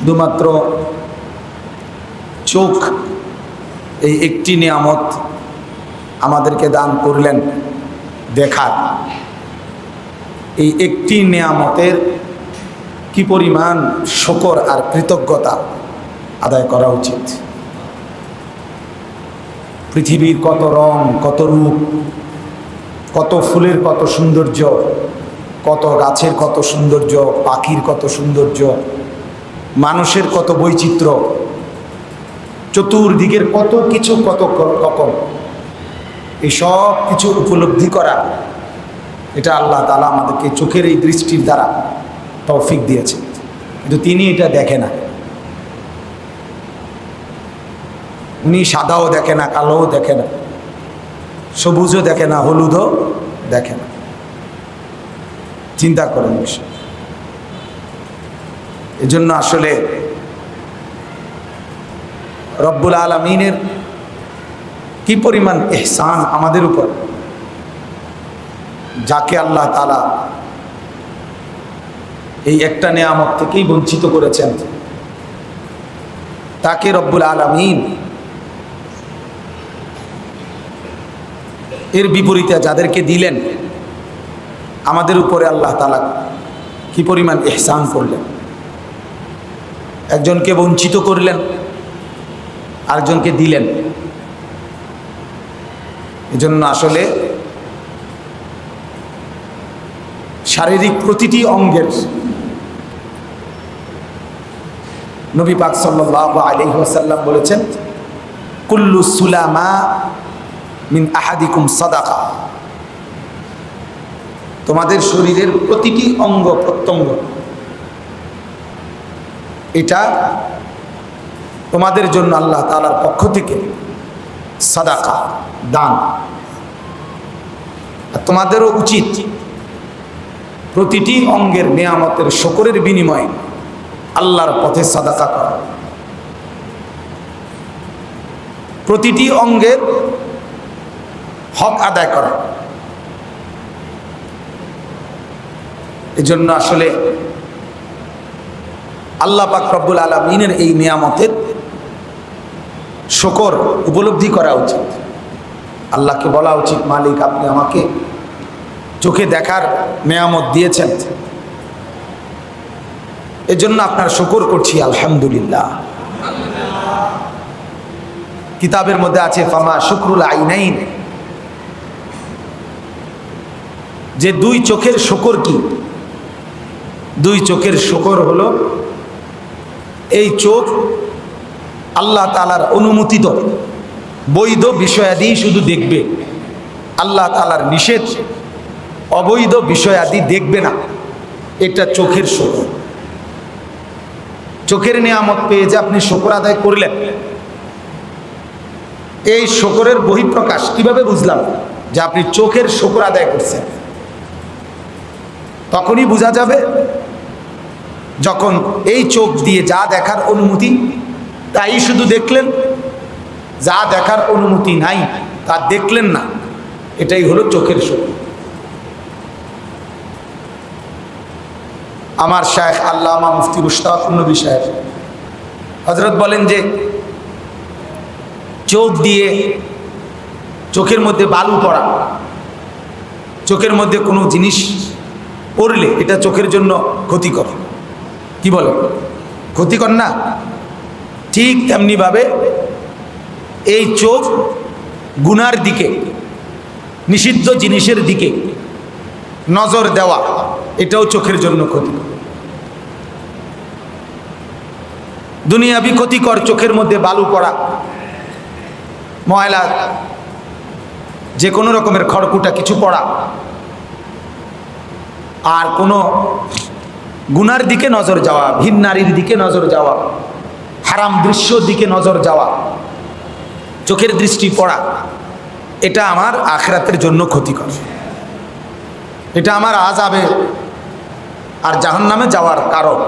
শুধুমাত্র চোখ, এই একটি নিয়ামত আমাদেরকে দান করলেন দেখার। এই একটি নিয়ামতের কি পরিমাণ শকর আর কৃতজ্ঞতা আদায় করা উচিত? পৃথিবীর কত রং, কত রূপ, কত ফুলের কত সৌন্দর্য, কত গাছের কত সৌন্দর্য, পাখির কত সৌন্দর্য মানুষের কত বৈচিত্র্য, চতুর্দিকের কত কিছু, কত রকম। এই সব কিছু উপলব্ধি করা, এটা আল্লাহ তালা আমাদেরকে চোখের এই দৃষ্টির দ্বারা তৌফিক দিয়েছে। কিন্তু তিনি এটা দেখে না। উনি সাদাও দেখে না, কালোও দেখে না। সবুজও দেখে না, হলুদও দেখে না। চিন্তা করেন বিষয়। এজন্য আসলে রব্বুল আলমিনের কি পরিমাণ এহসান আমাদের উপর? যাকে আল্লাহ তালা এই একটা নেয়ামত থেকেই বঞ্চিত করেছেন, তাকে রব্বুল আলমিন এর বিপরীতে যাদেরকে দিলেন, আমাদের উপরে আল্লাহ তালা কি পরিমাণ এহসান করলেন? একজনকে বঞ্চিত করলেন, আরেকজনকে দিলেন। এজন্য আসলে শারীরিক প্রতিটি অঙ্গের নবী পাক সাল্লাহ আলহি ওসাল্লাম বলেছেন, কুল্লু সুলামা মিন আহাদিকুম সাদাকা। তোমাদের শরীরের প্রতিটি অঙ্গ প্রত্যঙ্গ এটা তোমাদের জন্য আল্লাহ তালার পক্ষ থেকে সাদাকা, দান। তোমাদেরও উচিত প্রতিটি অঙ্গের নিয়ামতের শকরের বিনিময়ে আল্লাহর পথে সাদাকা করা। প্রতিটি অঙ্গের হক আদায় করা। এজন্য আসলে আল্লাহ পাক রব্বুল আলমিনের এই নিয়ামতের শকর উপলব্ধি করা উচিত। আল্লাহকে বলা উচিত, মালিক আপনি আমাকে চোখে দেখার নেয়ামত দিয়েছেন। এজন্য আপনার শকর করছি, আলহামদুলিল্লাহ। কিতাবের মধ্যে আছে, ফামা শুক্রুল আইনাইন। যে দুই চোখের শকর কি? দুই চোখের শকর হলো এই চোখ আল্লাহ তালার অনুমোদিত বৈধ বিষয়াদি শুধু দেখবে। আল্লাহ তালার নিষেধ। অবৈধ বিষয়াদি দেখবে না। এটা চোখের শোক চোখের নিয়ামত পেয়ে যে আপনি শকর আদায় করলেন। এই শকরের বহিঃপ্রকাশ কীভাবে বুঝলাম? যে আপনি চোখের শকর আদায় করছেন। তখনই বোঝা যাবে যখন এই চোখ দিয়ে যা দেখার অনুমতি, তাই শুধু দেখলেন? যা দেখার অনুমতি নাই, তা দেখলেন না। এটাই হলো চোখের শোক আমার শায়েখ আল্লামা মুফতি মুস্তাকুন্নবী সাহেব হজরত বলেন যে, চোখ দিয়ে চোখের মধ্যে বালু পড়া, চোখের মধ্যে কোনো জিনিস পড়লে এটা চোখের জন্য ক্ষতিকর। কি বলে? ক্ষতিকর না? ঠিক তেমনিভাবে এই চোখ গুনার দিকে, নিষিদ্ধ জিনিসের দিকে নজর দেওয়া, এটাও চোখের জন্য ক্ষতিকর দুনিয়াবি ক্ষতিকর চোখের মধ্যে বালু পড়া, ময়লা, যে কোনো রকমের খড়কুটা কিছু পড়া, আর কোনো গুনার দিকে নজর যাওয়া, ভিন নারীর দিকে নজর যাওয়া, হারাম দৃশ্যর দিকে নজর যাওয়া, চোখের দৃষ্টি পড়া, এটা আমার আখরাতের জন্য ক্ষতিকর। এটা আমার আজ আজাবে আর জাহান নামে যাওয়ার কারণ।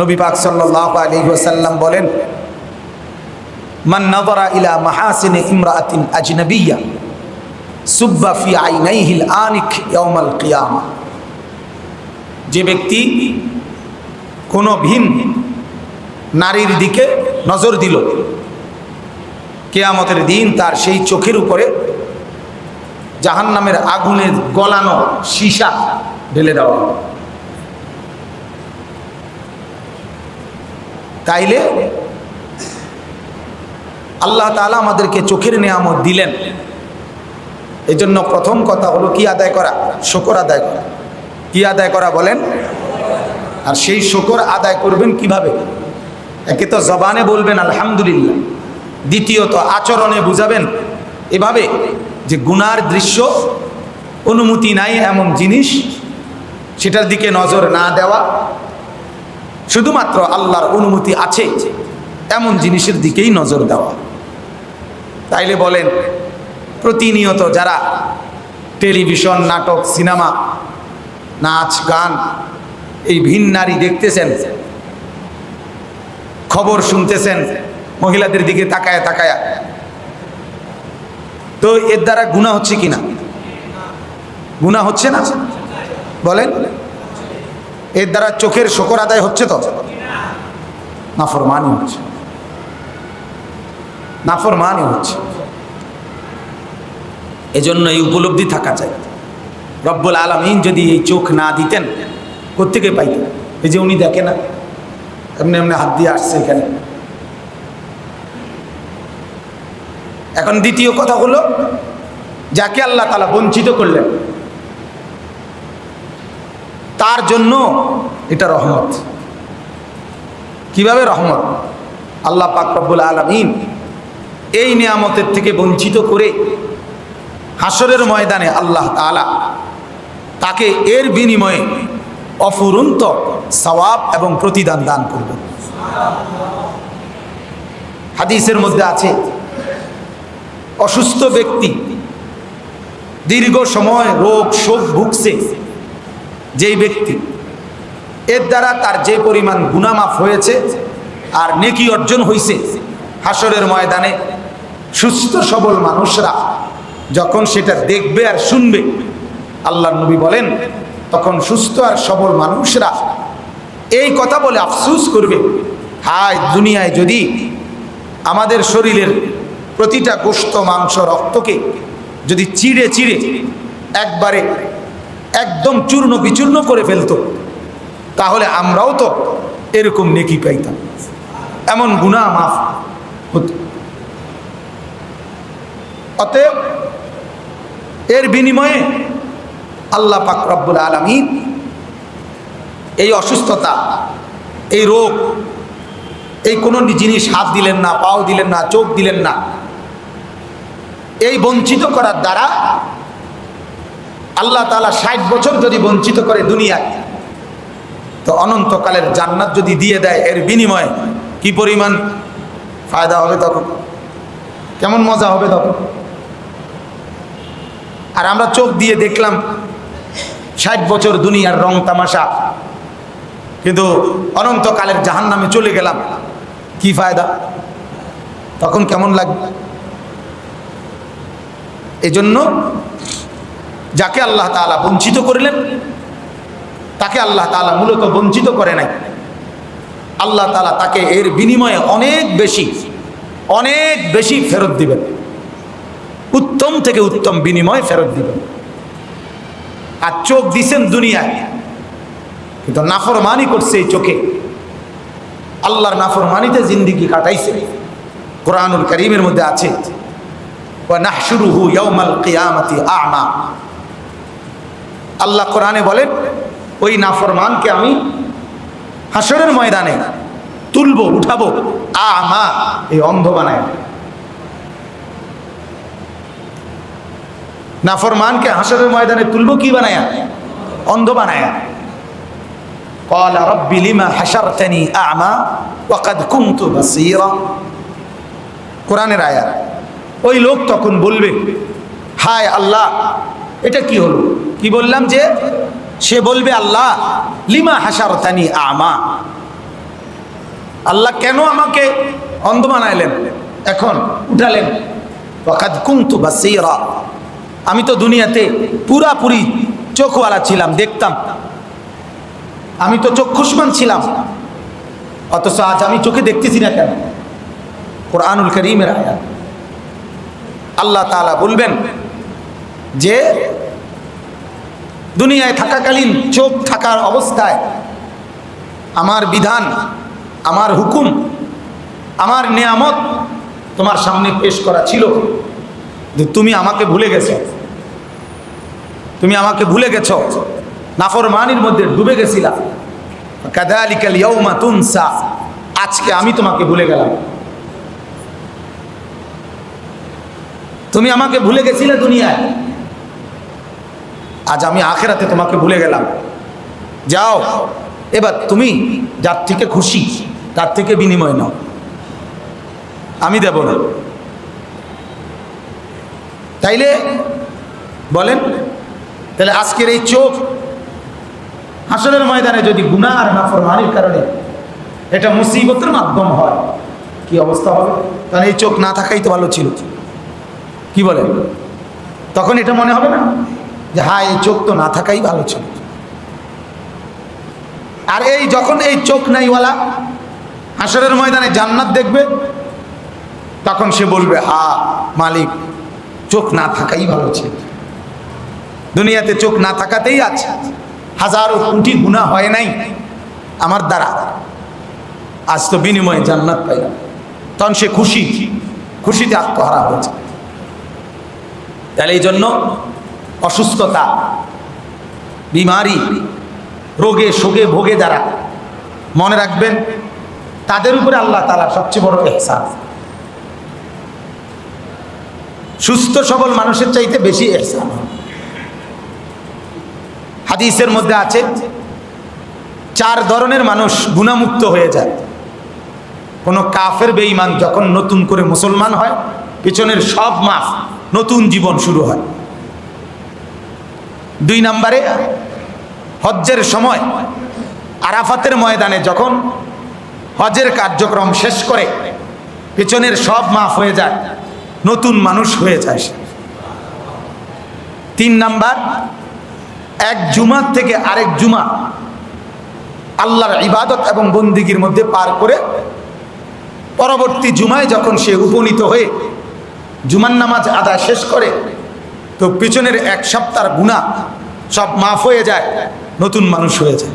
নবী পাক সাল্লাহ বলেন, মান নজরা ইলা মাহাসিনে ইমরাতিন আজনবিয়া সুব্বা ফি আইনাইহিল আনিক ইয়াউমাল কিয়ামা। যে ব্যক্তি কোনো ভিন নারীর দিকে নজর দিল, কেয়ামতের দিন তার সেই চোখের উপরে জাহান নামের আগুনে গলানো সীসা ঢেলে দেওয়া। তাইলে আল্লাহ তাআলা আমাদেরকে চোখের নিয়ামত দিলেন। এজন্য প্রথম কথা হলো কি আদায় করা? শকর আদায় করা। কি আদায় করা বলেন? আর সেই শকর আদায় করবেন কীভাবে? একে তো জবানে বলবেন, আলহামদুলিল্লাহ। দ্বিতীয়ত, আচরণে বুঝাবেন এভাবে যে গুনার দৃশ্য অনুমতি নাই এমন জিনিস, সেটার দিকে নজর না দেওয়া। শুধুমাত্র আল্লাহর অনুমতি আছে, এমন জিনিসের দিকেই নজর দেওয়া। তাইলে বলেন, প্রতিনিয়ত যারা টেলিভিশন, নাটক, সিনেমা নাচ, গান, এই ভিন নারী দেখতেছেন, খবর শুনতেছেন, মহিলাদের দিকে তাকায় তাকায়া। তো এর দ্বারা গুণা হচ্ছে কিনা গুণা হচ্ছে না? বলেন। এর দ্বারা চোখের শকর আদায় হচ্ছে তো? নাফরমানি হচ্ছে। নাফরমানি হচ্ছে। এজন্য এই উপলব্ধি থাকা চাই রব্বুল আলমিন যদি এই চোখ না দিতেন কোথেকে পাইতেন? এই যে উনি দেখে না, এমনি এমনি হাত দিয়ে আসছে এখানে। এখন দ্বিতীয় কথা হলো, যাকে আল্লাহ তালা বঞ্চিত করলেন, তার জন্য এটা রহমত। কীভাবে রহমত? আল্লাহ পাক রব্বুল আলমিন এই নিয়ামতের থেকে বঞ্চিত করে হাসরের ময়দানে আল্লাহ তালা তাকে এর বিনিময়ে অফুরন্ত সওয়াব এবং প্রতিদান দান করবেন হাদিসের মধ্যে আছে, অসুস্থ ব্যক্তি দীর্ঘ সময় রোগ শোক ভুগছে, যেই ব্যক্তি এর দ্বারা তার যে পরিমাণ গুনামাফ হয়েছে আর নেকি অর্জন হয়েছে হাসরের ময়দানে সুস্থ সবল মানুষরা যখন সেটা দেখবে আর শুনবে আল্লাহ নবী বলেন, তখন সুস্থ আর সবল মানুষরা এই কথা বলে আফসুস করবে। হায়, দুনিয়ায় যদি আমাদের শরীরের প্রতিটা গোস্ত মাংস, রক্তকে যদি চিড়ে চিড়ে একবারে একদম চূর্ণ বিচূর্ণ করে ফেলতো, তাহলে আমরাও তো এরকম নেকি পাইতাম। এমন গুণা মাফ হত। অতএব এর বিনিময়ে আল্লাহ পাক রব্বুল আলমিন এই অসুস্থতা, এই রোগ, এই কোনো জিনিস হাত দিলেন না, পাও দিলেন না, চোখ দিলেন না, এই বঞ্চিত করার দ্বারা আল্লাহ তালা ষাট বছর যদি বঞ্চিত করে দুনিয়ায়, তো অনন্তকালের জান্নাত যদি দিয়ে দেয় এর বিনিময়ে কি পরিমাণ ফায়দা হবে তখন? কেমন মজা হবে তখন? আর আমরা চোখ দিয়ে দেখলাম ষাট বছর দুনিয়ার রং তামাশা। কিন্তু অনন্তকালের জাহান নামে চলে গেলাম। কি ফায়দা? তখন কেমন লাগবে? এজন্য যাকে আল্লাহ তাআলা বঞ্চিত করলেন, তাকে আল্লাহ তাআলা মূলত বঞ্চিত করে নাই। আল্লাহ তাআলা তাকে এর বিনিময়ে অনেক বেশি অনেক বেশি ফেরত দিবেন। উত্তম থেকে উত্তম বিনিময় ফেরত দিবেন। আর চোখ দিছেন দুনিয়ায়। কিন্তু নাফরমানি করছে এই চোখে। আল্লাহর নাফরমানিতে জিন্দিগি কাটাইছে। কোরআনুল করিমের মধ্যে আছে আল্লাহ কোরআনে বলেন, ওই নাফরমানকে আমি হাসরের ময়দানে তুলবো, উঠাবো, আমা। এই অন্ধ বানায়। নাফরমানকে হাসরের ময়দানে তুলবো কি বানায়া অন্ধ বানায়া قال رب لما حشرتني أعمى وقد كنت بصيرا কোরআনের আয়াত ওই লোক তখন বলবে হায় আল্লাহ এটা কি হলো কি বললাম যে সে বলবে আল্লাহ লিমা হাসারতানি আমা আল্লাহ কেন আমাকে অন্ধ বানাইলেন এখন উঠালেন ওয়াকাদ কুন্তু বাসীরা আমি তো দুনিয়াতে পুরাপুরি চোখওয়ালা ছিলাম, দেখতাম। আমি তো চক্ষুষ্মান ছিলাম। অথচ আজ আমি চোখে দেখতেছি না কেন? কোরআনুল করিমের আয়াত। আল্লাহ তাআলা বলবেন যে, দুনিয়ায় থাকাকালীন চোখ থাকার অবস্থায় আমার বিধান, আমার হুকুম, আমার নিয়ামত তোমার সামনে পেশ করা ছিল। তুমি আমাকে ভুলে গেছো। তুমি আমাকে ভুলে গেছো। নাফরমানির মধ্যে ডুবে গেছিলা। কাদালিকাল ইয়াউমা তুনসা। আজকে আমি তোমাকে ভুলে গেলাম। তুমি আমাকে ভুলে গেছিলে দুনিয়ায়। আজ আমি আখেরাতে তোমাকে ভুলে গেলাম। যাও, এবার তুমি যার থেকে খুশি, তার থেকে বিনিময় নাও। আমি দেব না। তাইলে বলেন তাহলে আজকের এই চোখ হাসনের ময়দানে যদি গুণা আর নাফরমানির কারণে এটা মুসিবতের মাধ্যম হয়, কি অবস্থা হবে? কারণ এই চোখ না থাকাই তো ভালো ছিল। কি বলেন? তখন এটা মনে হবে না? যে হ্যাঁ এই চোখ তো না থাকাই ভালো ছিল। আর এই যখন এই চোখ নাইওয়ালা হাসরের ময়দানে জান্নাত দেখবে, তখন সে বলবে হা মালিক চোখ না থাকাই ভালো ছিল। দুনিয়াতে চোখ না থাকাতেই আছে হাজারো কোটি গুণা হয় নাই আমার দ্বারা। আজ তো বিনিময়ে জান্নাত পাইলাম। তখন সে খুশি, খুশিতে আত্মহারা হয়েছে। তাহলে এই জন্য অসুস্থতা, বিমারি, রোগে শোগে ভোগে যারা মনে রাখবেন, তাদের উপরে আল্লাহ তালা সবচেয়ে বড় এহসান। সুস্থ সবল মানুষের চাইতে বেশি এহসান। হাদিসের মধ্যে আছে, চার ধরনের মানুষ গুণামুক্ত হয়ে যায়। কোনো কাফের বেঈমান যখন নতুন করে মুসলমান হয়, পিছনের সব মাফ নতুন জীবন শুরু হয়। দুই নম্বরে, হজ্জের সময়, আরাফাতের ময়দানে যখন হজের কার্যক্রম শেষ করে, পেছনের সব মাফ হয়ে যায় নতুন মানুষ হয়ে যায় সে। তিন নাম্বার, এক জুমার থেকে আরেক জুমা আল্লাহর ইবাদত এবং বন্দিগির মধ্যে পার করে পরবর্তী জুমায় যখন সে উপনীত হয়ে জুমার নামাজ আদায় শেষ করে, তো পিছনের এক সপ্তাহ গুণা সব মাফ হয়ে যায়, নতুন মানুষ হয়ে যায়।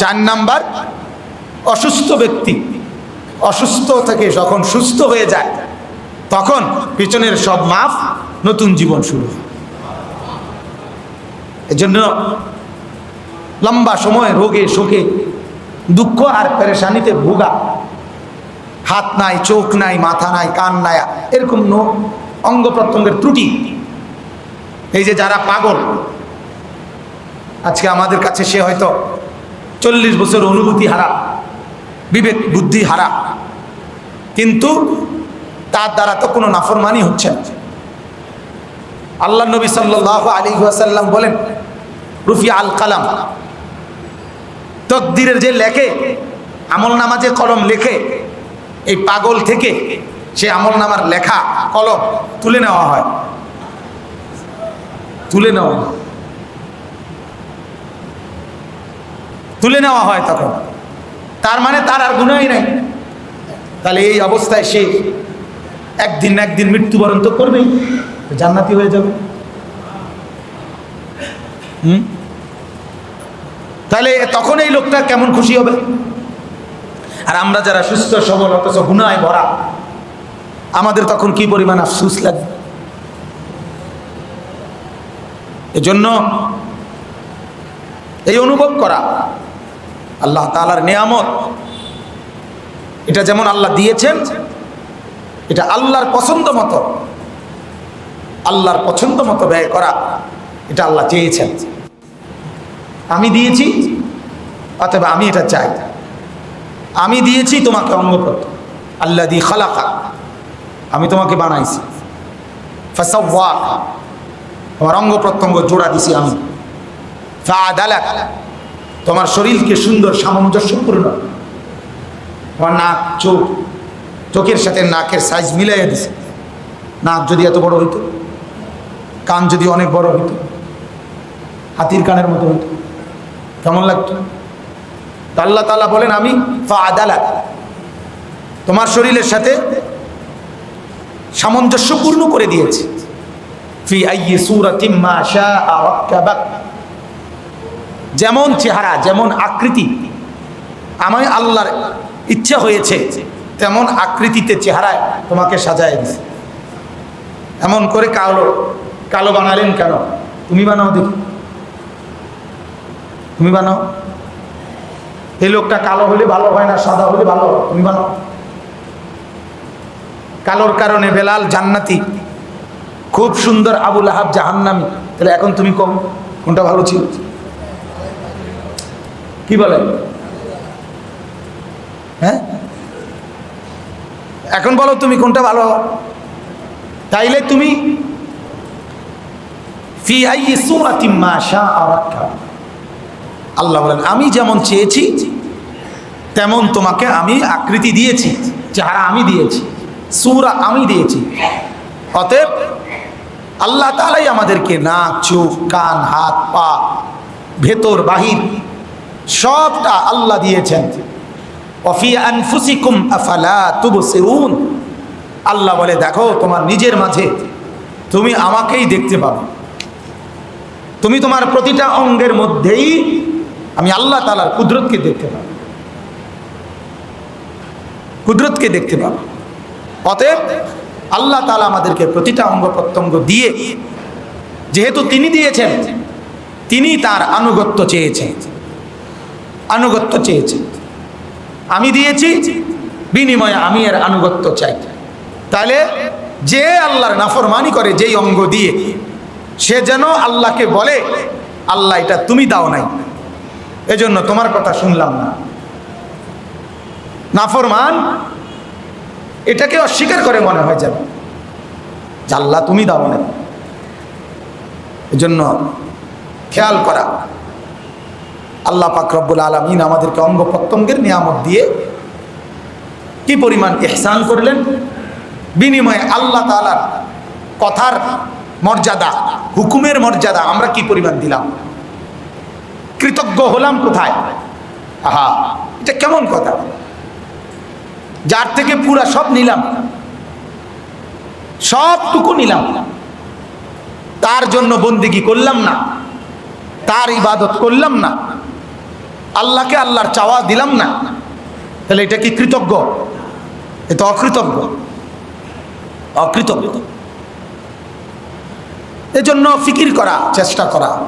চার নাম্বার, অসুস্থ ব্যক্তি অসুস্থ থেকে যখন সুস্থ হয়ে যায় তখন পিছনের সব মাফ, নতুন জীবন শুরু। এজন্য লম্বা সময় রোগে শোকে, দুঃখ আর পেরেশানিতে ভোগা। হাত নাই, চোখ নাই, মাথা নাই, কান নাই, এরকম অঙ্গ প্রত্যঙ্গের ত্রুটি। এই যে যারা পাগল, আজকে আমাদের কাছে সে হয়তো চল্লিশ বছর অনুভূতি হারা, বিবেক বুদ্ধি হারা। কিন্তু তার দ্বারা তো কোনো নাফরমানি হচ্ছে না। আল্লাহ নবী সাল্লাহ আলী ওয়াসাল্লাম বলেন রুফি আল কালাম। তকদিরের যে লেখে, আমল নামা যে কলম লেখে, এই পাগল থেকে সে আমল নামার লেখা কলম তুলে নেওয়া হয়। তুলে নেওয়া তুলে নেওয়া হয় তখন। তার মানে তার আর গুণাই নাই। তাহলে এই অবস্থায় সে একদিন একদিন মৃত্যুবরণ তো করবেই জান্নাতি হয়ে যাবে। তাহলে তখন এই লোকটা কেমন খুশি হবে? আর আমরা যারা সুস্থ, সবল, অথচ গুণায় ভরা, আমাদের তখন কি পরিমাণ আফসুস লাগবে? এজন্য এই অনুভব করা আল্লাহ তালার নিয়ামত, এটা যেমন আল্লাহ দিয়েছেন এটা আল্লাহর পছন্দ মতো। আল্লাহর পছন্দ মতো ব্যয় করা। এটা আল্লাহ চেয়েছেন। আমি দিয়েছি, অথবা আমি এটা চাই। আমি দিয়েছি, তোমাকে অঙ্গ আল্লাহ দি খালাকা। আমি তোমাকে বানাইছি। ফাসাওয়া তোমার অঙ্গ প্রত্যঙ্গ জোড়া দিছি আমি। তোমার শরীরকে সুন্দর সামঞ্জস্যপূর্ণ। তোমার নাক, চোখ চোখের সাথে নাকের সাইজ মিলাইয়া দিছে। নাক যদি এত বড় হইতো, কান যদি অনেক বড় হইতো, হাতির কানের মতো হইতো, কেমন লাগতো? আল্লাহ তালা বলেন, আমি ফা তোমার শরীরের সাথে সামঞ্জস্যপূর্ণ করে দিয়েছি। ফি আইয়ি যেমন চেহারা, যেমন আকৃতি, আমায় আল্লাহর ইচ্ছা হয়েছে তেমন আকৃতিতে চেহারায় তোমাকে সাজায় দিছে। এমন করে কালো কালো বানালেন কেন? তুমি বানাও দেখি। তুমি বানাও। এই লোকটা কালো হলে ভালো হয় না, সাদা হলে ভালো। তুমি বানাও। কালোর কারণে বেলাল জান্নাতি। খুব সুন্দর আবুল আহাব জাহান্নামি। তাহলে এখন তুমি কম, কোনটা ভালো ছিল? কি বলে? হ্যাঁ? এখন বলো তুমি কোনটা ভালো? তাইলে তুমি আল্লাহ বলেন, আমি যেমন চেয়েছি, তেমন তোমাকে আমি আকৃতি দিয়েছি, চেহারা আমি দিয়েছি, সুরা আমি দিয়েছি। অতএব আল্লাহ তালাই আমাদেরকে নাক, চোখ, কান, হাত, পা, ভেতর, বাহির সবটা আল্লাহ দিয়েছেন। অফি আল্লাহ বলে, দেখো, তোমার নিজের মাঝে তুমি আমাকেই দেখতে পাবে। তুমি তোমার প্রতিটা অঙ্গের মধ্যেই আমি আল্লাহ তালার কুদরতকে দেখতে পাবো। কুদরতকে দেখতে পাবো। অতএব আল্লাহ তালা আমাদেরকে প্রতিটা অঙ্গ প্রত্যঙ্গ দিয়ে, যেহেতু তিনি দিয়েছেন, তিনি তার আনুগত্য চেয়েছেন। আনুগত্য চেয়েছেন। আমি দিয়েছি, বিনিময়ে আমি এর আনুগত্য চাই। তাহলে যে আল্লাহর নাফরমানি করে যেই অঙ্গ দিয়ে, সে যেন আল্লাহকে বলে, আল্লাহ এটা তুমি দাও নাই। এজন্য তোমার কথা শুনলাম না। নাফরমান এটাকে অস্বীকার করে মনে হয় যেন আল্লাহ তুমি দাও নাই। এজন্য খেয়াল করা। আল্লাহ পাক রব্বুল আলমিন আমাদেরকে অঙ্গ প্রত্যঙ্গের নিয়ামত দিয়ে কি পরিমাণ এহসান করলেন? বিনিময়ে আল্লাহ তালার কথার মর্যাদা, হুকুমের মর্যাদা আমরা কি পরিমাণ দিলাম? কৃতজ্ঞ হলাম কোথায়? আহা, এটা কেমন কথা? যার থেকে পুরা সব নিলাম, সবটুকু নিলাম, তার জন্য বন্দিগি করলাম না, তার ইবাদত করলাম না আল্লাহকে আল্লাহর চাওয়া দিলাম না। তাহলে এটা কি কৃতজ্ঞ? এটা অকৃতজ্ঞ। অকৃতজ্ঞ। এজন্য ফিকির করা, চেষ্টা করা।